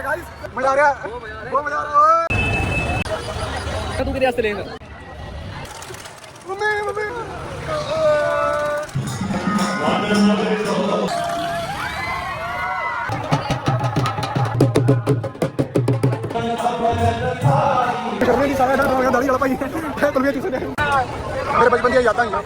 ਗਿਆ ਗਾਇਸ ਮਜ਼ਾ ਆ ਰਿਹਾ। ਬਹੁਤ ਮਜ਼ਾ ਆ ਰਿਹਾ। ਓਏ। ਤੂੰ ਕਿਹਦੇ ਵਾਸਤੇ ਲੇਂਗਾ ਮੰਮੀ ਮੰਮੀ। ਸ਼ਰਮੇ ਦੀ ਸਾਰਾ ਡਰ ਹੋ ਗਿਆ ਦਾੜੀ ਵਾਲਾ ਭਾਈ ਤੁਲਵੀਆਂ ਚੁੱਸ ਰਿਹਾ ਮੇਰੇ ਬਚਪਨ ਦੀਆਂ ਯਾਦਾਂ ਹੀ ਆ।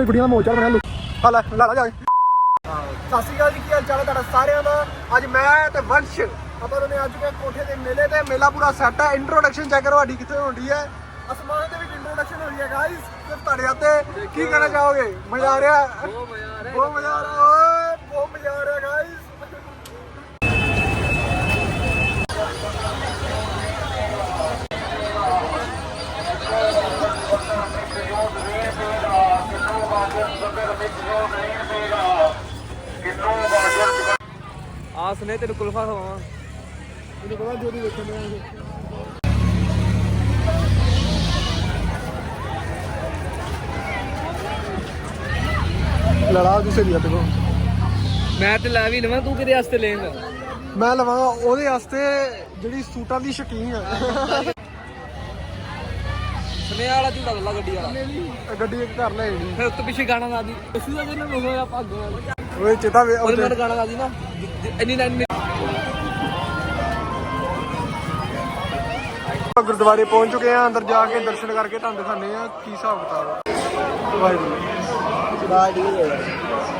ਇੱਥੇ ਗੁੜੀਆਂ ਦਾ ਮੋਚਾ ਬਣਿਆ ਲੁ ਆ ਲੈ ਲਾ ਜਾ ਕੇ ਸਤਿ ਸ਼੍ਰੀ ਅਕਾਲ ਜੀ ਕੀ ਹਾਲ ਚਾਲ ਹੈ ਤੁਹਾਡਾ ਸਾਰਿਆਂ ਦਾ? ਅੱਜ ਮੈਂ ਤੇ ਵੰਸ਼। ਆਪਾਂ ਦੋਨੇ ਅੱਜ ਕੇ ਕੋਠੇ ਦੇ ਮੇਲੇ ਤੇ ਮੇਲਾ ਪੂਰਾ ਸੈੱਟ ਹੈ ਇੰਟਰੋਡਕਸ਼ਨ ਚੈੱਕ ਕਰੋ ਸਾਡੀ ਕਿੱਥੇ ਹੁੰਦੀ ਹੈ। ਅਸਮਾਨ ਦੇ ਵਿੱਚ ਇੰਟਰੋਡਕਸ਼ਨ ਹੋਈ ਹੈ ਗਾਇਸ ਤੇ ਤੁਹਾਡੇ ਹੱਥੇ ਕੀ ਕਹਿਣਾ ਚਾਹੋਗੇ? ਮਜ਼ਾ ਆ ਰਿਹਾ? ਬਹੁਤ ਮਜ਼ਾ ਆ ਰਿਹਾ। ਬਹੁਤ ਮਜ਼ਾ ਆ ਰਿਹਾ ਓਏ ਬਹੁਤ ਮਜ਼ਾ ਆ ਰਿਹਾ ਗਾਇਸ ਆਸ ਨੇ ਤੈਨੂੰ ਕੁਲਫਾ ਖਵਾਵਾਂ। ਮੈਨੂੰ ਪਤਾ ਜੋ ਦੀ ਵੇਖਣ ਦੇ ਲੜਾ ਦੀ ਸਹੇਲੀ ਆ ਦੇਖੋ ਮੈਂ ਤੇ ਲੈ ਵੀ ਲਵਾਂ ਤੂੰ ਕਿਹਦੇ ਵਾਸਤੇ ਲੇਂਗਾ ਮੈਂ ਲਵਾਂਗਾ ਉਹਦੇ ਵਾਸਤੇ ਜਿਹੜੀ ਸੂਟਾਂ ਦੀ ਸ਼ਕੀਨ ਹੈ ਸੁਨੇਹਾ ਵਾਲਾ ਝੂਟਾ ਲੱਲਾ ਗੱਡੀ ਵਾਲਾ। ਗੱਡੀ ਇੱਕ ਘਰ ਲੈ ਆਣੀ ਫਿਰ ਉੱਤੇ ਪਿੱਛੇ ਗਾਣਾ ਲਾ ਦੀ। ਉਸੇ ਦਾ ਜਿਹਨੂੰ ਹੋਇਆ ਭਾਗੋ ਓਏ ਚੇਤਾ ਵੇ ਨਾਲ ਗਾਣਾ ਲਾ ਦੀ ਨਾ। ਇੰਨੀ ਲਾਈਨ ਗੁਰਦੁਆਰੇ ਪਹੁੰਚ ਚੁੱਕੇ ਆ ਅੰਦਰ ਜਾ ਕੇ ਦਰਸ਼ਨ ਕਰਕੇ ਤੁਹਾਨੂੰ ਦਿਖਾਣੇ ਆ ਕੀ ਹਿਸਾਬ ਕਿਤਾਬ ਵਾਹਿਗੁਰੂ ਵਾਹਿਗੁਰੂ।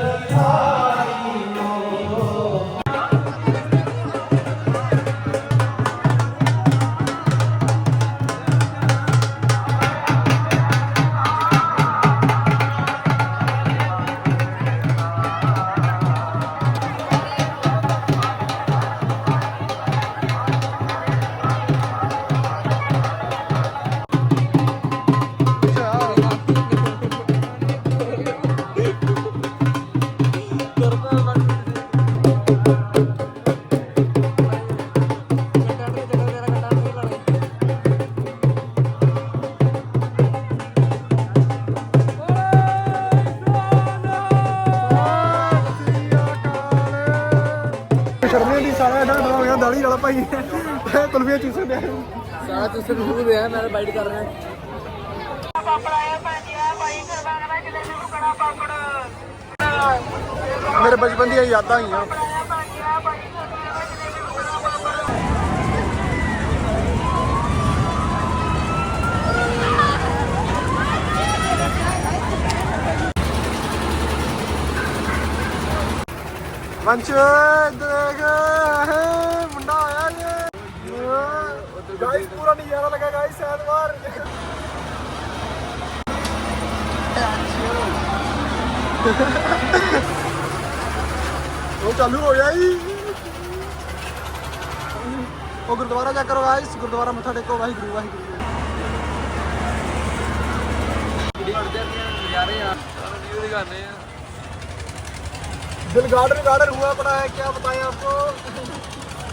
ਗਿਆ ਦਾੜੀ ਵਾਲਾ ਭਾਈ ਕੁਲਫੀਆਂ ਚੂਸ ਰਿਹਾ ਸਾਰਾ ਤੁਸੀਂ ਰੂਹ ਦੇ ਆ ਮੈਂ ਬਾਈਟ ਕਰ ਰਿਹਾ ਮੇਰੇ ਬਚਪਨ ਦੀਆਂ ਯਾਦਾਂ वो चालू हो गया जी वो गुरुद्वारा जाकर आए गाइस गुरुद्वारा मत्था टेको वाही गुरु वाही गुरु दिल गार्डन गार्डन हुआ पड़ा है क्या बताएँ आपको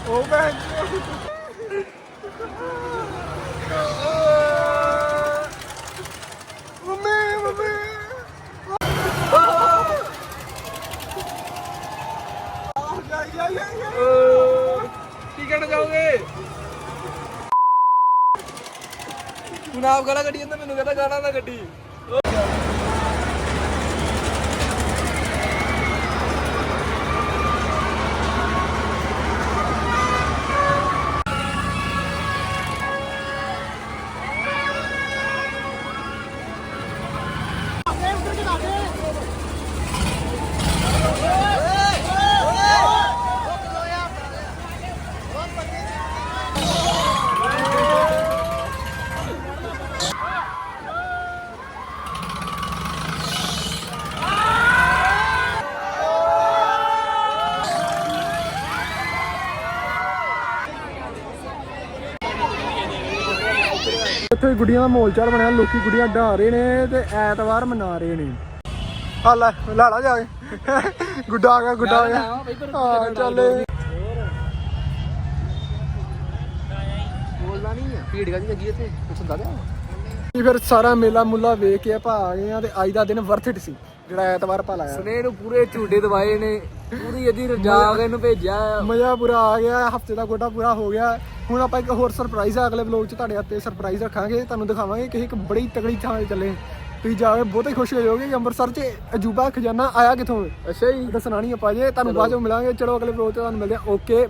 ओ बहन ਕਹਿਣਾ ਚਾਹੋਗੇ ਤੂੰ ਨਾ ਆਪ ਗਾਲਾਂ ਕੱਢੀ ਮੈਨੂੰ ਕਹਿੰਦਾ ਗਾਲਾਂ ਨਾ ਕੱਢੀ। ਇੱਥੇ ਗੁੱਡੀਆਂ ਦਾ ਮਾਹੌਲ ਚਾਲ ਬਣਿਆ ਲੋਕੀ ਗੁੱਡੀਆਂ ਢਾ ਰਹੇ ਨੇ ਤੇ ਐਤਵਾਰ ਮਨਾ ਰਹੇ ਨੇ। ਆ ਲੈ ਲਾ ਲਾ ਜਾ ਕੇ। ਗੁੱਡਾ ਆ ਗਿਆ ਗੁੱਡਾ ਆ ਗਿਆ। ਹਾਂ ਚੱਲ। ਬੋਲਦਾ ਨਹੀਂ ਭੀੜ ਕਾਦੀ ਲੱਗੀ ਇੱਥੇ? ਕੁਛ ਹੁੰਦਾ ਕਿਆ ਜੀ ਫਿਰ ਸਾਰਾ ਮੇਲਾ ਮੁੱਲਾ ਵੇਖ ਕੇ ਆਪਾਂ ਆ ਗਏ ਆ ਤੇ ਅੱਜ ਦਾ ਦਿਨ ਵਰਥ ਇਟ ਸੀ ਜਿਹੜਾ ਐਤਵਾਰ ਭਾ ਲਾਇਆ। ਸਨੇ ਨੂੰ ਪੂਰੇ ਝੂਟੇ ਦਵਾਏ ਨੇ ਪੂਰੀ ਇਹਦੀ ਰਜਾ ਕੇ ਇਹਨੂੰ ਭੇਜਿਆ। ਮਜ਼ਾ ਪੂਰਾ ਆ ਗਿਆ ਹਫ਼ਤੇ ਦਾ ਗੋਡਾ ਪੂਰਾ ਹੋ ਗਿਆ। ਹੁਣ ਆਪਾਂ ਇੱਕ ਹੋਰ ਸਰਪ੍ਰਾਈਜ਼ ਆ ਅਗਲੇ ਵਲੋਗ 'ਚ ਤੁਹਾਡੇ ਹੱਥੇ ਸਰਪ੍ਰਾਈਜ਼ ਰੱਖਾਂਗੇ ਤੁਹਾਨੂੰ ਦਿਖਾਵਾਂਗੇ ਕਿ ਇੱਕ ਬੜੀ ਤਗੜੀ ਥਾਂ ਤੇ ਚੱਲੇ। ਤੁਸੀਂ ਜਾ ਕੇ ਬਹੁਤੇ ਖੁਸ਼ ਹੋ ਜਾਓਗੇ ਕਿ ਅੰਮ੍ਰਿਤਸਰ 'ਚ ਅਜੂਬਾ ਖਜ਼ਾਨਾ ਆਇਆ ਕਿੱਥੋਂ? ਅੱਛਾ ਜੀ। ਦੱਸਣਾ ਨਹੀਂ ਆਪਾਂ ਜੇ ਤੁਹਾਨੂੰ ਬਾਅਦ 'ਚੋਂ ਮਿਲਾਂਗੇ। ਚਲੋ ਅਗਲੇ ਵਲੋਗ 'ਚ ਤੁਹਾਨੂੰ ਮਿਲਦੇ ਆ ਓਕੇ